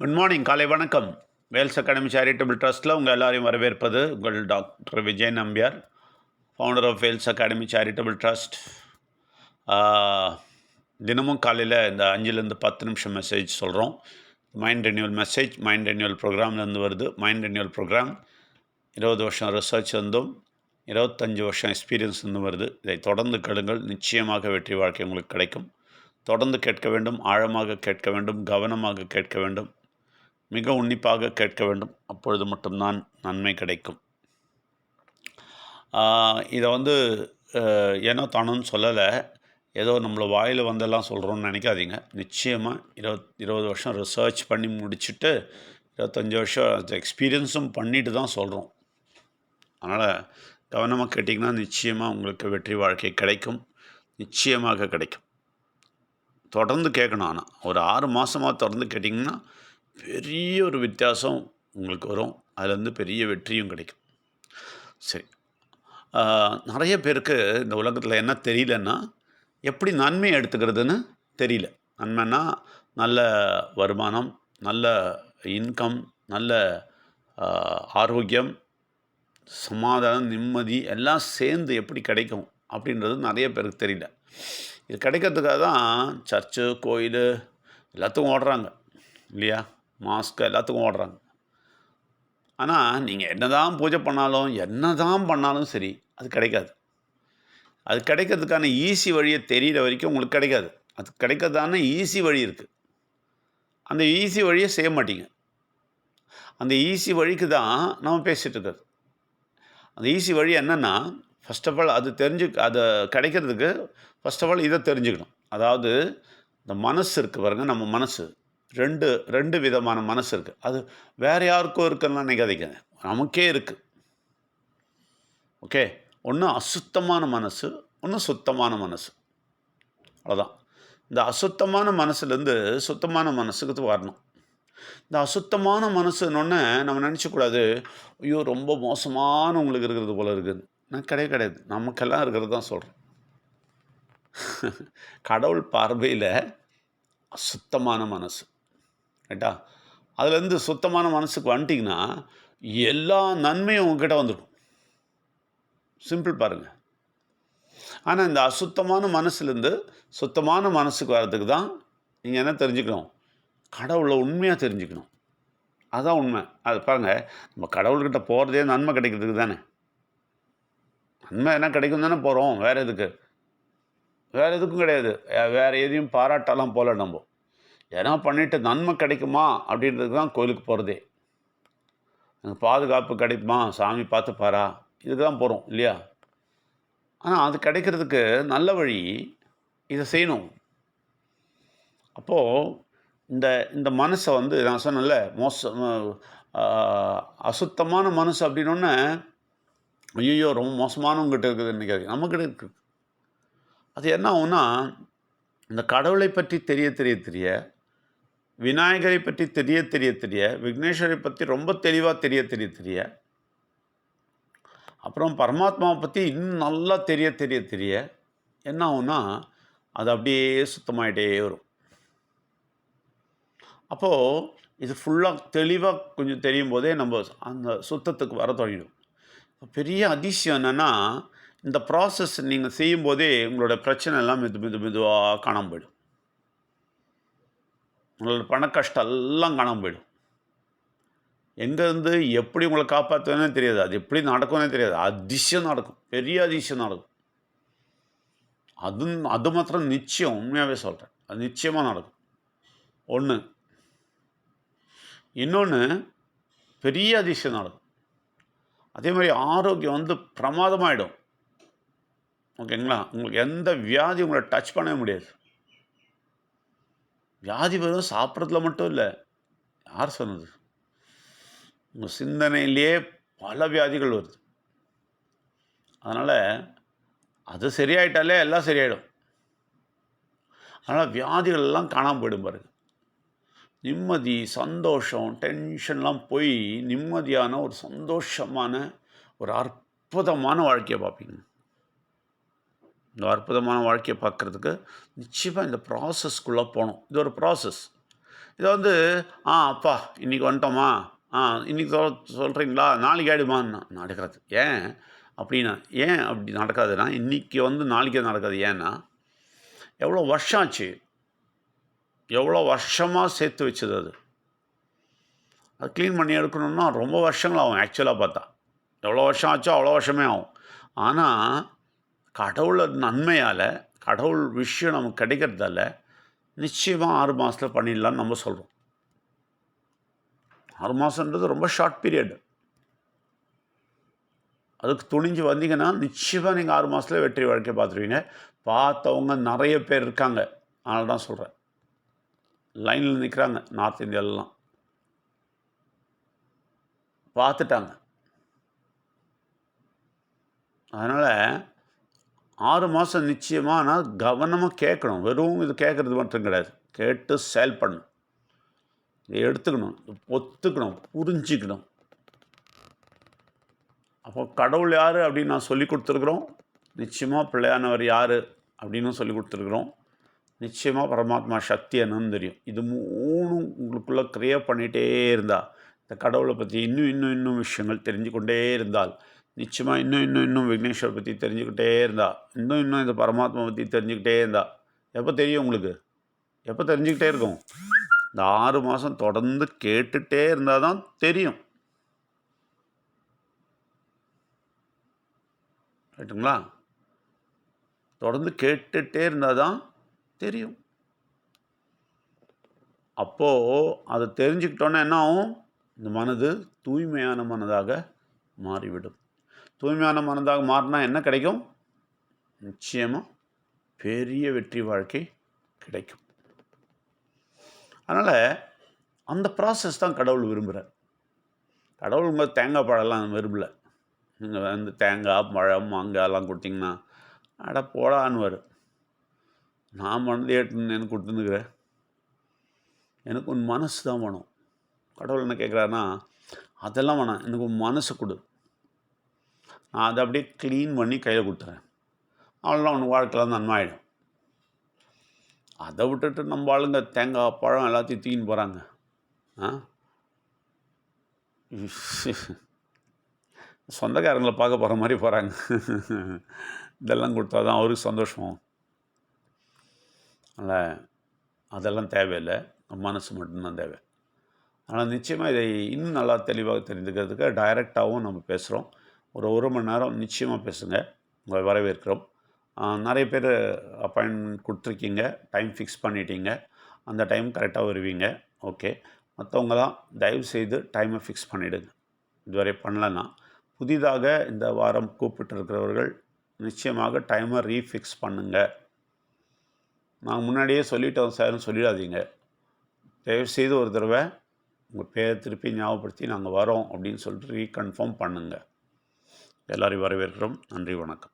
Good morning காலை வணக்கம். Wales academy charitable ட்ரஸ்ட்டில் உங்கள் எல்லாரையும் வரவேற்பது உங்கள் doctor Vijay Nambiar founder of Vels academy charitable trust தினமும் காலையில் இந்த அஞ்சுலேருந்து பத்து நிமிஷம் மெசேஜ் சொல்கிறோம் mind renewal message mind renewal ப்ரோக்ராம்லேருந்து வருது. மைண்ட் ரெனியூவல் ப்ரோக்ராம் இருபது வருஷம் ரிசர்ச் இருந்தும் இருபத்தஞ்சி வருஷம் எக்ஸ்பீரியன்ஸ் இருந்து வருது. இதை தொடர்ந்து கேளுங்கள். நிச்சயமாக வெற்றி வாழ்க்கை உங்களுக்கு கிடைக்கும். தொடர்ந்து கேட்க வேண்டும் ஆழமாக கேட்க வேண்டும் கவனமாக கேட்க வேண்டும். மிக உன்னிப்பாக கேட்க வேண்டும். அப்பொழுது மட்டும்தான் நன்மை கிடைக்கும். இதை வந்து ஏனோ தானோன்னு சொல்லலை. ஏதோ நம்மளை வாயில் வந்தெல்லாம் சொல்கிறோன்னு நினைக்காதீங்க. நிச்சயமாக இருபத் இருபது வருஷம் ரிசர்ச் பண்ணி முடிச்சுட்டு இருபத்தஞ்சி வருஷம் எக்ஸ்பீரியன்ஸும் பண்ணிட்டு தான் சொல்கிறோம் அதனால் கவனமாக கேட்டிங்கன்னா நிச்சயமாக உங்களுக்கு வெற்றி வாழ்க்கை கிடைக்கும். நிச்சயமாக கிடைக்கும். தொடர்ந்து கேட்கணும் ஆனால் ஒரு ஆறு மாதமாக தொடர்ந்து கேட்டிங்கன்னா பெரிய ஒரு வித்தியாசம் உங்களுக்கு வரும். அதுலேருந்து பெரிய வெற்றியும் கிடைக்கும். சரி. நிறைய பேருக்கு இந்த உலகத்தில் என்ன தெரியலன்னா எப்படி நன்மை எடுத்துக்கிறதுன்னு தெரியல. நன்மைன்னா நல்ல வருமானம் நல்ல இன்கம் நல்ல ஆரோக்கியம் சமாதானம் நிம்மதி எல்லாம் சேர்ந்து எப்படி கிடைக்கும் அப்படின்றது நிறைய பேருக்கு தெரியல. இது கிடைக்கிறதுக்காக தான் சர்ச்சு கோயில் எல்லாத்துக்கும் ஓடுறாங்க. இல்லையா? மாஸ்க் எல்லாத்துக்கும் ஓடுறாங்க. ஆனால் நீங்கள் என்ன தான் பூஜை பண்ணாலும் என்ன தான் பண்ணாலும் சரி அது கிடைக்காது. அது கிடைக்கிறதுக்கான ஈஸி வழியை தெரியிற வரைக்கும் உங்களுக்கு கிடைக்காது. அது கிடைக்கிறதான ஈஸி வழி இருக்குது அந்த ஈஸி வழியை செய்ய மாட்டீங்க. அந்த ஈஸி வழிக்கு தான் நம்ம பேசிகிட்டு இருக்கிறது. அந்த ஈஸி வழி என்னென்னா ஃபஸ்ட் ஆஃப் ஆல் அது தெரிஞ்சு அது கிடைக்கிறதுக்கு ஃபர்ஸ்ட் ஆஃப் ஆல் இதை தெரிஞ்சுக்கணும். அதாவது இந்த மனசு இருக்குது பாருங்கள் நம்ம மனசு. ரெண்டு ரெண்டு விதமான மனசு இருக்குது அது வேறு யாருக்கும் இருக்குன்னு நினைக்காதீங்க நமக்கே இருக்குது ஓகே ஒன்று அசுத்தமான மனசு ஒன்று சுத்தமான மனசு. அவ்வளோதான் இந்த அசுத்தமான மனசுலேருந்து சுத்தமான மனசுக்கு வரணும். இந்த அசுத்தமான மனசுன்னொன்னே நம்ம நினச்சக்கூடாது ஐயோ ரொம்ப மோசமானவங்களுக்கு இருக்கிறது போல் இருக்குது நான் கிடையாது கிடையாது. நமக்கெல்லாம் இருக்கிறது தான் சொல்கிறேன் கடவுள் பார்வையில் அசுத்தமான மனசு. ரைட்டா அதுலேருந்து சுத்தமான மனசுக்கு வந்துட்டிங்கன்னா எல்லா நன்மையும் உங்ககிட்ட வந்துடும். சிம்பிள் பாருங்கள் ஆனால் இந்த அசுத்தமான மனசுலேருந்து சுத்தமான மனசுக்கு வர்றதுக்கு தான் நீங்கள் என்ன தெரிஞ்சுக்கணும்? கடவுளை உண்மையாக தெரிஞ்சுக்கணும். அதுதான் உண்மை. அது பாருங்கள் நம்ம கடவுள்கிட்ட போகிறதே நன்மை கிடைக்கிறதுக்கு தானே. நன்மை என்ன கிடைக்கும் தானே போகிறோம் வேறு எதுக்கு? வேறு எதுக்கும் கிடையாது. வேறு எதையும் பாராட்டாலாம் போகல நம்ம. ஏன்னா பண்ணிட்டு நன்மை கிடைக்குமா அப்படின்றதுக்கு தான் கோயிலுக்கு போகிறதே எனக்கு பாதுகாப்பு கிடைக்குமா? சாமி பார்த்து பாரா இதுக்கு தான் போகிறோம் இல்லையா? ஆனால் அது கிடைக்கிறதுக்கு நல்ல வழி இதை செய்யணும். அப்போது இந்த இந்த மனசை வந்து நான் சொன்னேன்ல மோச அசுத்தமான மனசு அப்படின்னோடனே ஐயோ ரொம்ப மோசமானவங்கிட்ட இருக்குது நினைக்காது நம்மக்கிட்ட இருக்குது அது என்ன ஆகும்னா இந்த கடவுளை பற்றி தெரிய தெரிய தெரிய விநாயகரை பற்றி தெரிய தெரிய தெரிய விக்னேஸ்வரை பற்றி ரொம்ப தெளிவாக தெரிய தெரிய தெரிய அப்புறம் பரமாத்மாவை பற்றி இன்னும் நல்லா தெரிய தெரிய தெரிய என்ன ஆகும்னா அது அப்படியே சுத்தமாயிட்டே வரும். அப்போது இது ஃபுல்லாக தெளிவாக கொஞ்சம் தெரியும் போதே நம்ம அந்த சுத்தத்துக்கு வர தொடங்கிடும். பெரிய அதிசயம் என்னென்னா இந்த ப்ராசஸ் நீங்கள் செய்யும்போதே உங்களோட பிரச்சனை எல்லாம் மெது மெது மெதுவாக காணாமல் போயிடும். உங்களோட பண கஷ்டம் எல்லாம் காணாமல் போயிடும். எங்கேருந்து எப்படி உங்களை காப்பாற்றுவேனே தெரியாது. அது எப்படி நடக்கும்னே தெரியாது. அதிசயம் நடக்கும். பெரிய அதிசயம் நடக்கும். அது அது மாத்திரம் நிச்சயம். உண்மையாகவே சொல்கிறேன் அது நிச்சயமாக நடக்கும். ஒன்று இன்னொன்று பெரிய அதிசயம் நடக்கும். அதே மாதிரி ஆரோக்கியம் வந்து பிரமாதமாகிடும் ஓகேங்களா? உங்களுக்கு எந்த வியாதி உங்களை டச் பண்ணவே முடியாது. வியாதி வரும் சாப்பிட்றதுல மட்டும் இல்லை. யார் சொன்னது? உங்கள் சிந்தனையிலேயே பல வியாதிகள் வருது. அதனால் அது சரியாயிட்டாலே எல்லாம் சரியாயிடும். அதனால் வியாதிகள் எல்லாம் காணாமல் போயிடும் பாருங்க. நிம்மதி சந்தோஷம் டென்ஷன்லாம் போய் நிம்மதியான ஒரு சந்தோஷமான ஒரு அற்புதமான வாழ்க்கையை பார்ப்பீங்க. இந்த அற்புதமான வாழ்க்கையை பார்க்குறதுக்கு நிச்சயமாக இந்த ப்ராசஸ்க்குள்ளே போகணும். இது ஒரு ப்ராசஸ் இதை வந்து ஆ அப்பா இன்றைக்கி வந்துட்டோமா? ஆ இன்றைக்கி சொல் சொல்கிறீங்களா நாளைக்கு ஆகிடுமான்னு நடக்காது ஏன் அப்படின்னா ஏன் அப்படி நடக்காதுன்னா இன்றைக்கி வந்து நாளைக்கே நடக்காது. ஏன்னா எவ்வளோ வருஷம் ஆச்சு. எவ்வளோ வருஷமாக சேர்த்து வச்சது அது. அது க்ளீன் பண்ணி எடுக்கணும்னா ரொம்ப வருஷங்கள் ஆகும் ஆக்சுவலாக பார்த்தா. எவ்வளோ வருஷம் ஆச்சோ அவ்வளோ வருஷமே ஆகும். ஆனால் கடவுளோட நன்மையால் கடவுள் விஷயம் நமக்கு கிடைக்கிறதால நிச்சயமாக ஆறு மாதத்தில் பண்ணிடலான்னு நம்ம சொல்கிறோம் ஆறு மாதன்றது ரொம்ப ஷார்ட் பீரியட் அதுக்கு துணிஞ்சு வந்தீங்கன்னா நிச்சயமாக நீங்கள் ஆறு மாதத்துல வெற்றி வாழ்க்கை பார்த்துருவீங்க. பார்த்தவங்க நிறைய பேர் இருக்காங்க. அதனால தான் சொல்கிறேன் லைனில் நிற்கிறாங்க நார்த் இந்தியாவிலலாம் பார்த்துட்டாங்க. அதனால் ஆறு மாதம் நிச்சயமாக ஆனால் கவனமாக கேட்கணும். வெறும் இது கேட்குறது மட்டும் கிடையாது. கேட்டு செயல் பண்ணணும். எடுத்துக்கணும். ஒத்துக்கணும். புரிஞ்சிக்கணும். அப்போ கடவுள் யார் அப்படின்னு நான் சொல்லி கொடுத்துருக்குறோம். நிச்சயமாக பிள்ளையானவர் யார் அப்படின்னு சொல்லி கொடுத்துருக்குறோம். நிச்சயமாக பரமாத்மா சக்தி என்னன்னு தெரியும். இது மூணும் உங்களுக்குள்ளே க்ரியேட் பண்ணிகிட்டே இருந்தால் இந்த கடவுளை பற்றி இன்னும் இன்னும் இன்னும் விஷயங்கள் தெரிஞ்சு கொண்டே இருந்தால் நிச்சயமாக இன்னும் இன்னும் இன்னும் விக்னேஸ்வர் பற்றி தெரிஞ்சுக்கிட்டே இருந்தா. இன்னும் இன்னும் இந்த பரமாத்மா பற்றி தெரிஞ்சுக்கிட்டே இருந்தா. எப்போ தெரியும் உங்களுக்கு? எப்போ தெரிஞ்சுக்கிட்டே இருக்கும்? இந்த ஆறு மாதம் தொடர்ந்து கேட்டுகிட்டே இருந்தால் தான் தெரியும். ரைட்டுங்களா தொடர்ந்து கேட்டுகிட்டே இருந்தால் தான் தெரியும். அப்போது அதை தெரிஞ்சுக்கிட்டோன்னே என்ன ஆகும்? இந்த மனது தூய்மையான மனதாக மாறிவிடும். தூய்மையான மனதாக மாறினா என்ன கிடைக்கும்? நிச்சயமாக பெரிய வெற்றி வாழ்க்கை கிடைக்கும். அதனால் அந்த ப்ராசஸ் தான் கடவுள் விரும்புகிறார் கடவுள் உங்கள் தேங்காய் பழம்லாம் விரும்பல. நீங்கள் வந்து தேங்காய் பழம் மாங்காயெல்லாம் கொடுத்தீங்கன்னா அட போடான்னு நான் மனதே எனக்கு கொடுத்துருக்குறேன் எனக்கு உன் மனசு தான் வேணும். கடவுள் என்ன கேட்குறாருன்னா அதெல்லாம் வேணாம். எனக்கு உன் மனசு கொடு. நான் அதை அப்படியே க்ளீன் பண்ணி கையில் கொடுத்துறேன். அவ்வளோதான் உனக்கு வாழ்க்கையில் நன்மாயிடும். அதை விட்டுட்டு நம்ம ஆளுங்க தேங்காய் பழம் எல்லாத்தையும் தூக்கின்னு போகிறாங்க ஆ? சொந்தக்காரங்களை பார்க்க போகிற மாதிரி போகிறாங்க இதெல்லாம் கொடுத்தா தான் அவருக்கு சந்தோஷம். அதனால் அதெல்லாம் தேவையில்லை. மனசு மட்டும்தான் தேவை. ஆனால் நிச்சயமாக இதை இன்னும் நல்லா தெளிவாக தெரிஞ்சுக்கிறதுக்கு டைரெக்டாகவும் நம்ம பேசுகிறோம் ஒரு ஒரு மணி நேரம் நிச்சயமாக பேசுங்க. உங்களை வரவேற்கிறோம். நிறைய பேர் அப்பாயின்மெண்ட் கொடுத்துருக்கீங்க. டைம் ஃபிக்ஸ் பண்ணிட்டீங்க. அந்த டைம் கரெக்டாக வருவீங்க. ஓகே மற்றவங்க தான் தயவு செய்து டைமை ஃபிக்ஸ் பண்ணிவிடுங்க இதுவரை பண்ணலன்னா. புதிதாக இந்த வாரம் கூப்பிட்டுருக்கிறவர்கள் நிச்சயமாக டைமை ரீஃபிக்ஸ் பண்ணுங்கள் நாங்கள் முன்னாடியே சொல்லிட்டோம் சார்னு சொல்லிடாதீங்க. தயவுசெய்து ஒரு தடவை உங்கள் பேரை திருப்பி ஞாபகப்படுத்தி நாங்கள் வரோம் அப்படின்னு சொல்லிட்டு ரீகன்ஃபார்ம் பண்ணுங்கள் எல்லோரையும் வரவேற்கிறோம். நன்றி வணக்கம்.